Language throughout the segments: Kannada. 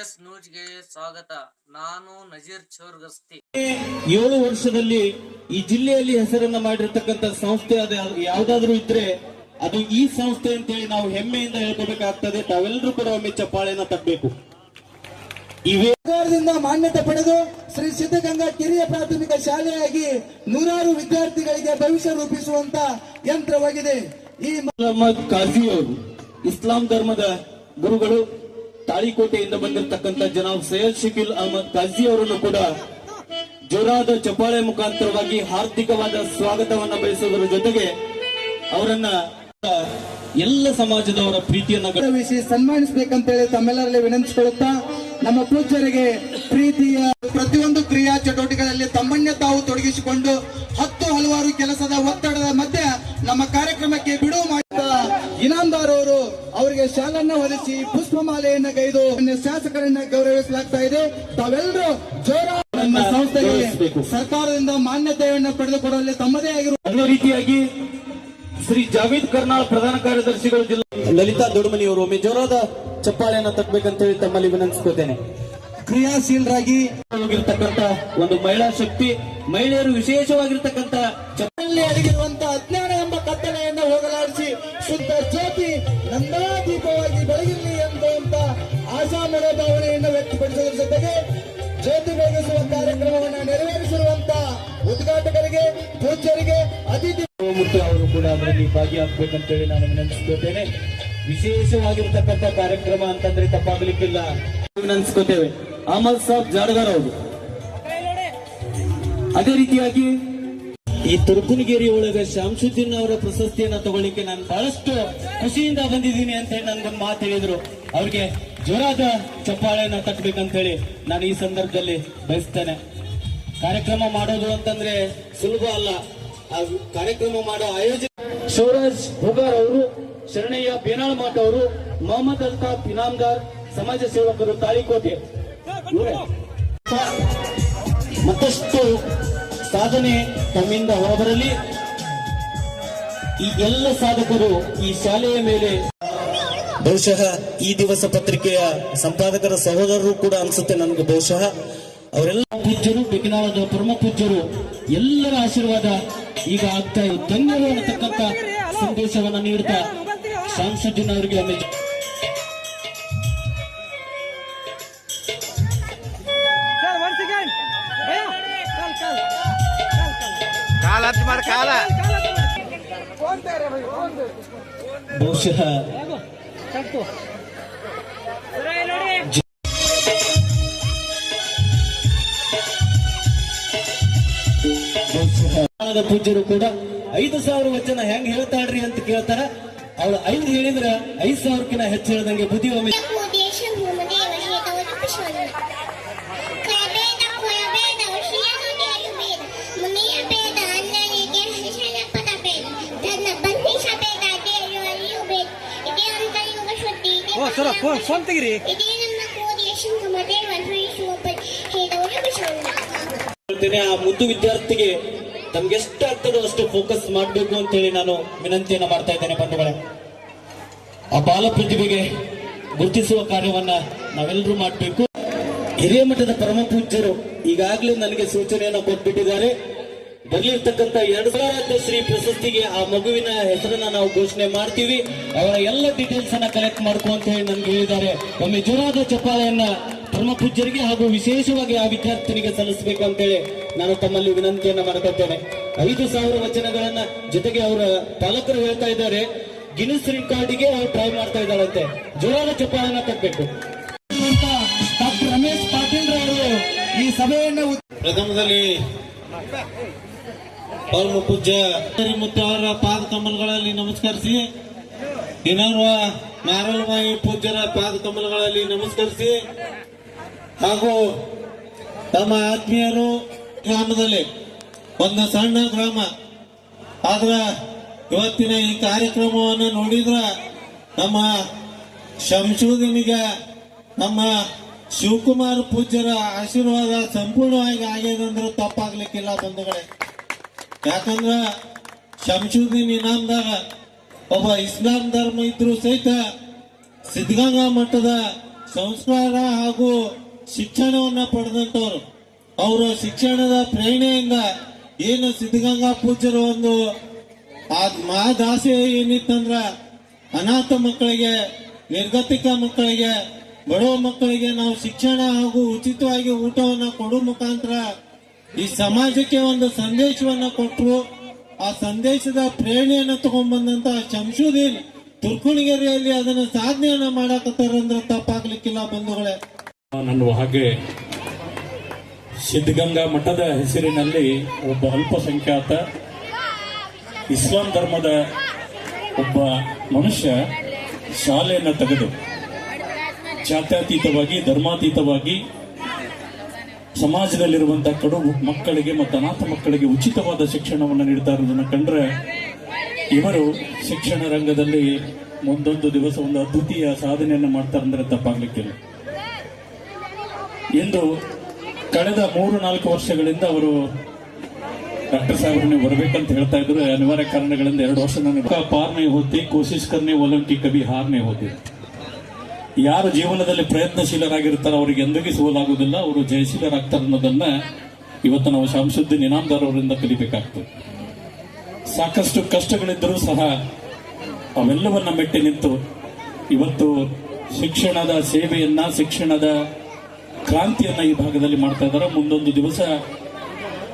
ಎಸ್ ನ್ಯೂಸ್ಗೆ ಸ್ವಾಗತ. ನಾನು ನಜೀರ್ ಚೋರ್ಗಸ್ತಿ. ಏಳು ವರ್ಷದಲ್ಲಿ ಈ ಜಿಲ್ಲೆಯಲ್ಲಿ ಹೆಸರನ್ನ ಮಾಡಿರ್ತಕ್ಕಂಥ ಸಂಸ್ಥೆ ಅದ ಯಾವ್ದಾದ್ರು ಇದ್ರೆ ಅದು ಈ ಸಂಸ್ಥೆ ಅಂತ ಹೇಳಿ ನಾವು ಹೆಮ್ಮೆಯಿಂದ ಹೇಳ್ಕೋಬೇಕಾಗ್ತದೆ. ತಾವೆಲ್ಲರೂ ಕೂಡ ಒಮ್ಮೆ ಚಪ್ಪಾಳೆಯನ್ನ ತಪ್ಪಬೇಕು ಈ ಸರ್ಕಾರದಿಂದ ಮಾನ್ಯತೆ ಪಡೆದು ಶ್ರೀ ಸಿದ್ಧಗಂಗಾ ಕಿರಿಯ ಪ್ರಾಥಮಿಕ ಶಾಲೆಯಾಗಿ ನೂರಾರು ವಿದ್ಯಾರ್ಥಿಗಳಿಗೆ ಭವಿಷ್ಯ ರೂಪಿಸುವಂತ ಯಂತ್ರವಾಗಿದೆ. ಈ ಮೊಹಮ್ಮದ್ ಕಾಫಿ ಅವರು ಇಸ್ಲಾಂ ಧರ್ಮದ ಗುರುಗಳು. ತಾಳಿಕೋಟೆಯಿಂದ ಬಂದಿರತಕ್ಕಂಥ ಜನಾಬ್ ಸೈಯದ್ ಶಕೀಲ್ ಅಹಮದ್ ಖಾಜಿ ಅವರನ್ನು ಕೂಡ ಜೋರಾದ ಚಪ್ಪಾಳೆ ಮುಖಾಂತರವಾಗಿ ಹಾರ್ದಿಕವಾದ ಸ್ವಾಗತವನ್ನ ಬಯಸುವುದರ ಜೊತೆಗೆ ಅವರನ್ನ ಎಲ್ಲ ಸಮಾಜದವರ ಪ್ರೀತಿಯನ್ನ ಗೌರವಿಸಿ ಸನ್ಮಾನಿಸಬೇಕಂತೇಳಿ ತಮ್ಮೆಲ್ಲರಲ್ಲಿ ವಿನಂತಿಸಿಕೊಳ್ಳುತ್ತಾ, ನಮ್ಮ ಪೂಜ್ಯರಿಗೆ ಪ್ರೀತಿಯ ಪ್ರತಿಯೊಂದು ಕ್ರಿಯಾ ಚಟುವಟಿಕೆಗಳಲ್ಲಿ ತಮ್ಮನ್ನೇ ತಾವು ತೊಡಗಿಸಿಕೊಂಡು ಅವರು ಅವರಿಗೆ ಶಾಲನ್ನ ಹೊಲಿಸಿ ಪುಷ್ಪಮಾಲೆಯನ್ನ ಗೈದು ಶಾಸಕರನ್ನ ಗೌರವಿಸಲಾಗ್ತಾ ಇದೆ. ತಾವೆಲ್ಲರೂ ಜೋರ ನಮ್ಮ ಸಂಸ್ಥೆಗೆ ಸರ್ಕಾರದಿಂದ ಮಾನ್ಯತೆಯನ್ನ ಪಡೆದುಕೊಳ್ಳಲು ತಮ್ಮದೇ ಆಗಿರುವ ಅದೇ ರೀತಿಯಾಗಿ ಶ್ರೀ ಜಾವೀದ್ ಕರ್ನಾಳ್ ಪ್ರಧಾನ ಕಾರ್ಯದರ್ಶಿಗಳು ಜಿಲ್ಲಾ ಲಲಿತಾ ದೊಡ್ಮನಿ ಅವರು ಒಮ್ಮೆ ಜೋರಾದ ಚಪ್ಪಾಳೆಯನ್ನ ತಟ್ಟಬೇಕಂತ ಹೇಳಿ ತಮ್ಮಲ್ಲಿ ವಿನಂತಿಸ್ಕೋತೇನೆ. ಕ್ರಿಯಾಶೀಲರಾಗಿ ಹೋಗಿರ್ತಕ್ಕಂತ ಒಂದು ಮಹಿಳಾ ಶಕ್ತಿ ಮಹಿಳೆಯರು ವಿಶೇಷವಾಗಿರ್ತಕ್ಕಂಥ ಚಪ್ಪಲಿ ಅಡಗಿರುವಂತಹ ಅಡಗಿರುವಂತ ಅಜ್ಞಾನ ಎಂಬ ಕತ್ತಲೆಯನ್ನು ಹೋಗಲಾಡಿಸಿ ಶುದ್ಧ ಜ್ಯೋತಿ ನಂದಾದೀಪವಾಗಿ ಬೆಳಗಿರಲಿ ಎಂಬಂತ ಆಶಾ ಮನೋಭಾವನೆಯನ್ನು ವ್ಯಕ್ತಪಡಿಸುವುದರ ಜೊತೆಗೆ ಜ್ಯೋತಿ ಬೆಳಗಿಸುವ ಕಾರ್ಯಕ್ರಮವನ್ನು ನೆರವೇರಿಸಿರುವಂತ ಉದ್ಘಾಟಕರಿಗೆ, ಪೂಜ್ಯರಿಗೆ, ಅತಿಥಿ ಮುತ್ತು ಅವರು ಕೂಡ ಅದರಲ್ಲಿ ಭಾಗಿಯಾಗಬೇಕಂತೇಳಿ ನಾನು ವಿನಂತಿಸ್ಕೋತೇನೆ. ವಿಶೇಷವಾಗಿರ್ತಕ್ಕಂಥ ಕಾರ್ಯಕ್ರಮ ಅಂತಂದ್ರೆ ತಪ್ಪಾಗಲಿಕ್ಕಿಲ್ಲ. ವಿನಂತಿಸ್ಕೋತೇವೆ. ಅಹಮದ್ ಸಾಬ್ ಜಾಡಗಾರ್ ಅವರು. ಅದೇ ರೀತಿಯಾಗಿ ಈ ತುರ್ಕುನಗಿರಿ ಒಳಗ ಶಾಂಸುದ್ದೀನ್ ಅವರ ಪ್ರಶಸ್ತಿಯನ್ನ ತಗೊಳ್ಳಿಕ್ಕೆ ನಾನು ಬಹಳಷ್ಟು ಖುಷಿಯಿಂದ ಬಂದಿದ್ದೀನಿ ಅಂತ ಹೇಳಿ ನನ್ಗೊಂದು ಮಾತು ಹೇಳಿದ್ರು. ಅವ್ರಿಗೆ ಜೋರಾದ ಚಪ್ಪಾಳೆಯನ್ನ ತಟ್ಟಬೇಕಂತ ಹೇಳಿ ನಾನು ಈ ಸಂದರ್ಭದಲ್ಲಿ ಬಯಸ್ತೇನೆ. ಕಾರ್ಯಕ್ರಮ ಮಾಡೋದು ಅಂತಂದ್ರೆ ಸುಲಭ ಅಲ್ಲ. ಆ ಕಾರ್ಯಕ್ರಮ ಮಾಡೋ ಆಯೋಜನೆ ಶಿವರಾಜ್ ಹುಗಾರ್ ಅವರು ಶರಣಯ್ಯ ಬೇನಾಳ್ ಮಠ ಅವರು ಮೊಹಮ್ಮದ್ ಅಲ್ತಾಫ್ ಇನಾಮ್ದಾರ್ ಸಮಾಜ ಸೇವಕರು ತಾಳಿಕೋಟೆ. ಮತ್ತಷ್ಟು ಸಾಧನೆ ತಮ್ಮಿಂದ ಹೊರಬರಲಿ. ಈ ಎಲ್ಲ ಸಾಧಕರು ಈ ಶಾಲೆಯ ಮೇಲೆ ಬಹುಶಃ ಈ ದಿವಸ ಪತ್ರಿಕೆಯ ಸಂಪಾದಕರ ಸಹೋದರರು ಕೂಡ ಅನಿಸುತ್ತೆ ನನಗೆ ಬಹುಶಃ. ಅವರೆಲ್ಲ ಪೂಜ್ಯರು ಬೆಕ್ಕಿನಾಳದ ಪರಮ ಪೂಜ್ಯರು, ಎಲ್ಲರ ಆಶೀರ್ವಾದ ಈಗ ಆಗ್ತಾ ಇದೆ ಧನ್ಯರು ಅನ್ನತಕ್ಕಂಥ ಸಂದೇಶವನ್ನು ನೀಡ್ತಾ ಶಾಂಸುದ್ದೀನ್ ಅವರಿಗೆ ಖರ್ಚು ಬಹುಶಃ ಪೂಜ್ಯರು ಕೂಡ ಐದು ಸಾವಿರ ವಚನ ಹೆಂಗ್ ಹೇಳ್ತಾಳ್ರಿ ಅಂತ ಕೇಳ್ತಾರ. ಅವ್ರು ಐದು ಹೇಳಿದ್ರ ಐದ್ ಸಾವಿರಕ್ಕಿಂತ ಹೆಚ್ಚು ಹೇಳ್ದಂಗೆ ಬುದ್ಧಿ ಒಮ್ಮೆ ಸರ ಫೋನ್ ತೆಗಿರಿ. ಆ ಮುದ್ದು ವಿದ್ಯಾರ್ಥಿಗೆ ತಮ್ಗೆ ಎಷ್ಟು ಆಗ್ತದೋ ಅಷ್ಟು ಫೋಕಸ್ ಮಾಡಬೇಕು ಅಂತ ಹೇಳಿ ನಾನು ವಿನಂತಿಯನ್ನ ಮಾಡ್ತಾ ಇದ್ದೇನೆ ಬಂಧುಗಳೇ. ಆ ಬಾಲ ಪ್ರತಿಭೆಗೆ ಗುರುತಿಸುವ ಕಾರ್ಯವನ್ನ ನಾವೆಲ್ಲರೂ ಮಾಡಬೇಕು. ಹಿರಿಯ ಮಠದ ಪರಮ ಪೂಜ್ಯರು ಈಗಾಗಲೇ ನನಗೆ ಸೂಚನೆಯನ್ನ ಕೊಟ್ಬಿಟ್ಟಿದ್ದಾರೆ. ಬರ್ಲಿರ್ತಕ್ಕಂಥ ಎರಡ್ ಸಾವಿರ ಶ್ರೀ ಪ್ರಶಸ್ತಿಗೆ ಆ ಮಗುವಿನ ಹೆಸರನ್ನ ನಾವು ಘೋಷಣೆ ಮಾಡ್ತೀವಿ. ಅವರ ಎಲ್ಲ ಡೀಟೇಲ್ಸ್ ಅನ್ನ ಕಲೆಕ್ಟ್ ಮಾಡ್ಕೊ ಅಂತ ಹೇಳಿ ನನ್ಗೆ ಹೇಳಿದ್ದಾರೆ. ಒಮ್ಮೆ ಜೋರಾದ ಚಪ್ಪಾಳೆಯನ್ನ ಪರಮ ಪೂಜ್ಯರಿಗೆ ಹಾಗೂ ವಿಶೇಷವಾಗಿ ಆ ವಿದ್ಯಾರ್ಥಿನಿಗೆ ಸಲ್ಲಿಸಬೇಕು ಅಂತೇಳಿ ನಾನು ತಮ್ಮಲ್ಲಿ ವಿನಂತಿಯನ್ನ ಮಾಡ್ಕೊಳ್ತೇನೆ. ಐದು ಸಾವಿರ ವಚನಗಳನ್ನ ಜೊತೆಗೆ ಅವರ ಪಾಲಕರು ಹೇಳ್ತಾ ಇದ್ದಾರೆ. ಗಿನ್ನಿಸ್ ರೆಕಾರ್ಡಿಗೆ ಅವ್ರು ಟ್ರೈ ಮಾಡ್ತಾ ಇದ್ದಾರಂತೆ. ಜೋರಾದ ಚಪ್ಪಾಳೆಯನ್ನ ತಪ್ಪಬೇಕು ಡಾಕ್ಟರ್ ರಮೇಶ್ ಪಾಟೀಲ್ ಅವರು ಈ ಸಭೆಯನ್ನು ಪ್ರಥಮದಲ್ಲಿ ಪರಮ ಪೂಜ್ಯ ಮತ್ತು ಅವರ ಪಾದ ಕಮಲಗಳಲ್ಲಿ ನಮಸ್ಕರಿಸಿ ಇನ್ನೋರ್ವ ನಾರಾಯಣಮಾಯಿ ಪೂಜ್ಯರ ಪಾದ ಕಮಲಗಳಲ್ಲಿ ನಮಸ್ಕರಿಸಿ, ಹಾಗೂ ತಮ್ಮ ಆತ್ಮೀಯರು ಗ್ರಾಮದಲ್ಲಿ ಒಂದು ಸಣ್ಣ ಗ್ರಾಮ. ಆದ್ರ ಇವತ್ತಿನ ಈ ಕಾರ್ಯಕ್ರಮವನ್ನು ನೋಡಿದ್ರ ನಮ್ಮ ಶಂಶೋಧನಿಗೆ ನಮ್ಮ ಶಿವಕುಮಾರ್ ಪೂಜ್ಯರ ಆಶೀರ್ವಾದ ಸಂಪೂರ್ಣವಾಗಿ ಆಗ್ಯದಂದ್ರೆ ತಪ್ಪಾಗ್ಲಿಕ್ಕಿಲ್ಲ ಬಂಧುಗಳೇ. ಯಾಕಂದ್ರ ಶಂಶುದ್ದೀನ್ ಇನಾಮ್ದಾಗ ಒಬ್ಬ ಇಸ್ಲಾಂ ಧರ್ಮ ಇದ್ರು ಸಹಿತ ಸಿದ್ಧಗಂಗಾ ಮಠದ ಸಂಸ್ಕಾರ ಹಾಗೂ ಶಿಕ್ಷಣವನ್ನ ಪಡೆದಂತವರು ಅವರ ಶಿಕ್ಷಣದ ಪ್ರೇರಣೆಯಿಂದ ಏನು ಸಿದ್ಧಗಂಗಾ ಪೂಜ್ಯರ ಒಂದು ಆ ಮಹಾದಾಸೆ ಏನಿತ್ತಂದ್ರ ಅನಾಥ ಮಕ್ಕಳಿಗೆ, ನಿರ್ಗತಿಕ ಮಕ್ಕಳಿಗೆ, ಬಡವ ಮಕ್ಕಳಿಗೆ ನಾವು ಶಿಕ್ಷಣ ಹಾಗೂ ಉಚಿತವಾಗಿ ಊಟವನ್ನು ಕೊಡೋ ಮುಖಾಂತರ ಈ ಸಮಾಜಕ್ಕೆ ಒಂದು ಸಂದೇಶವನ್ನ ಕೊಟ್ಟರು ಆ ಸಂದೇಶದ ಪ್ರೇರಣೆಯನ್ನು ತಗೊಂಡ್ಬಂದಂತ ಶಂಶುದ್ದೀನ್ ತುರ್ಕುಣಿಗೆರೆಯಲ್ಲಿ ಅದನ್ನ ಸಾಧನೆಯನ್ನ ಮಾಡಕತ್ತಾರಂದ್ರೆ ತಪ್ಪಾಗ್ಲಿಕ್ಕಿಲ್ಲ ಬಂಧುಗಳೇ. ನನ್ನ ಹಾಗೆ ಸಿದ್ಧಗಂಗಾ ಮಠದ ಹೆಸರಿನಲ್ಲಿ ಒಬ್ಬ ಅಲ್ಪಸಂಖ್ಯಾತ ಇಸ್ಲಾಂ ಧರ್ಮದ ಒಬ್ಬ ಮನುಷ್ಯ ಶಾಲೆಯನ್ನು ತೆಗೆದು ಜಾತ್ಯತೀತವಾಗಿ, ಧರ್ಮಾತೀತವಾಗಿ ಸಮಾಜದಲ್ಲಿರುವಂತಹ ಕಡು ಮಕ್ಕಳಿಗೆ ಮತ್ತು ಅನಾಥ ಮಕ್ಕಳಿಗೆ ಉಚಿತವಾದ ಶಿಕ್ಷಣವನ್ನು ನೀಡ್ತಾ ಇರೋದನ್ನು ಕಂಡ್ರೆ ಇವರು ಶಿಕ್ಷಣ ರಂಗದಲ್ಲಿ ಒಂದೊಂದು ದಿವಸ ಒಂದು ಅದ್ವಿತೀಯ ಸಾಧನೆಯನ್ನು ಮಾಡ್ತಾರೆ ಅಂದ್ರೆ ತಪ್ಪಾಗ್ಲಿಕ್ಕಿಲ್ಲ. ಎಂದು ಕಳೆದ ಮೂರು ನಾಲ್ಕು ವರ್ಷಗಳಿಂದ ಅವರು ಡಾಕ್ಟರ್ ಸಾಹೇಬ್ ನೀವು ಬರಬೇಕಂತ ಹೇಳ್ತಾ ಇದ್ರು. ಅನಿವಾರ್ಯ ಕಾರಣಗಳಿಂದ ಎರಡು ವರ್ಷ ನಾನು ಪಾರ್ನೆ ಹೋತಿ ಕೋಶಿಶ್ ಕರ್ನೆ ಒಲಂಕಿ ಕವಿ ಹಾರ್ನೆ ಹೋತಿ ಯಾರು ಜೀವನದಲ್ಲಿ ಪ್ರಯತ್ನಶೀಲರಾಗಿರ್ತಾರೋ ಅವರಿಗೆ ಎಂದಿಗೂ ಸೋಲಾಗುವುದಿಲ್ಲ. ಅವರು ಜಯಶೀಲರಾಗ್ತಾರೆ ಅನ್ನೋದನ್ನ ಇವತ್ತು ನಾವು ಶಾಂಸುದ್ದೀನ್ ಇನಾಮ್ದಾರ್ ಅವರಿಂದ ಕಲಿಬೇಕಾಗ್ತದೆ. ಸಾಕಷ್ಟು ಕಷ್ಟಗಳಿದ್ದರೂ ಸಹ ಅವೆಲ್ಲವನ್ನ ಮೆಟ್ಟಿ ನಿಂತು ಇವತ್ತು ಶಿಕ್ಷಣದ ಸೇವೆಯನ್ನ, ಶಿಕ್ಷಣದ ಕ್ರಾಂತಿಯನ್ನ ಈ ಭಾಗದಲ್ಲಿ ಮಾಡ್ತಾ ಇದ್ದಾರೆ. ಮುಂದೊಂದು ದಿವಸ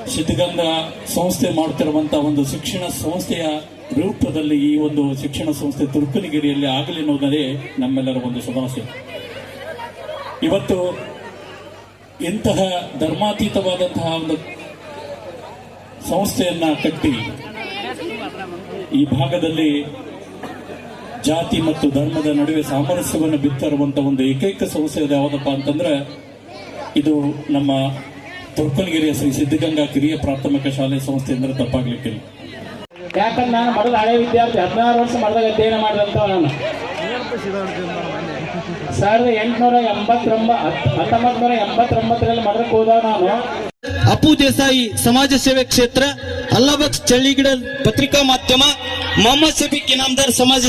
ಸಿದ್ಧಗಂಗಾ ಸಂಸ್ಥೆ ಮಾಡ್ತಿರುವಂಥ ಒಂದು ಶಿಕ್ಷಣ ಸಂಸ್ಥೆಯ ರೂಪದಲ್ಲಿ ಈ ಒಂದು ಶಿಕ್ಷಣ ಸಂಸ್ಥೆ ತುರ್ಕನಗಿರಿಯಲ್ಲಿ ಆಗಲಿ ಅನ್ನೋದೇ ನಮ್ಮೆಲ್ಲರ ಒಂದು ಶುಭಾಶಯ ಇವತ್ತು ಇಂತಹ ಧರ್ಮಾತೀತವಾದಂತಹ ಒಂದು ಸಂಸ್ಥೆಯನ್ನ ಕಟ್ಟಿ ಈ ಭಾಗದಲ್ಲಿ ಜಾತಿ ಮತ್ತು ಧರ್ಮದ ನಡುವೆ ಸಾಮರಸ್ಯವನ್ನು ಬಿತ್ತರುವಂತಹ ಒಂದು ಏಕೈಕ ಸಂಸ್ಥೆ ಯಾವುದಪ್ಪ ಅಂತಂದ್ರೆ ಇದು ನಮ್ಮ ತುರ್ಕನಗಿರಿಯ ಶ್ರೀ ಸಿದ್ಧಗಂಗಾ ಕಿರಿಯ ಪ್ರಾಥಮಿಕ ಶಾಲೆ ಸಂಸ್ಥೆ ಅಂದ್ರೆ ತಪ್ಪಾಗ್ಲಿಕ್ಕಿಲ್ಲ. ಯಾಕಂದ್ರೆ ನಾನು ಮಡದ ಹಳೆ ವಿದ್ಯಾರ್ಥಿ ಹದಿನಾರು ವರ್ಷ ಮಾಡಿದಾಗ ಅಧ್ಯಯನ ಮಾಡಿದಂತ ನಾನು. ಸಾವಿರದ ಎಂಟುನೂರ ಎಂಬತ್ತೊಂಬ ಹತ್ತೊಂಬತ್ತು ನೂರ ಎಂಬತ್ತೊಂಬತ್ತರಲ್ಲಿ ಮಠಕ್ಕೆ ಹೋದ ನಾನು. ಅಪ್ಪು ದೇಸಾಯಿ ಸಮಾಜ ಸೇವೆ ಕ್ಷೇತ್ರ ಅಲ್ಲಾಬಕ್ಸ್ ಚಳ್ಳಿಗಿಡ ಪತ್ರಿಕಾ ಮಾಧ್ಯಮ ಮೊಹಮ್ಮದ್ ಶಫೀಕ್ ಇನಾಮ್ದಾರ್ ಸಮಾಜ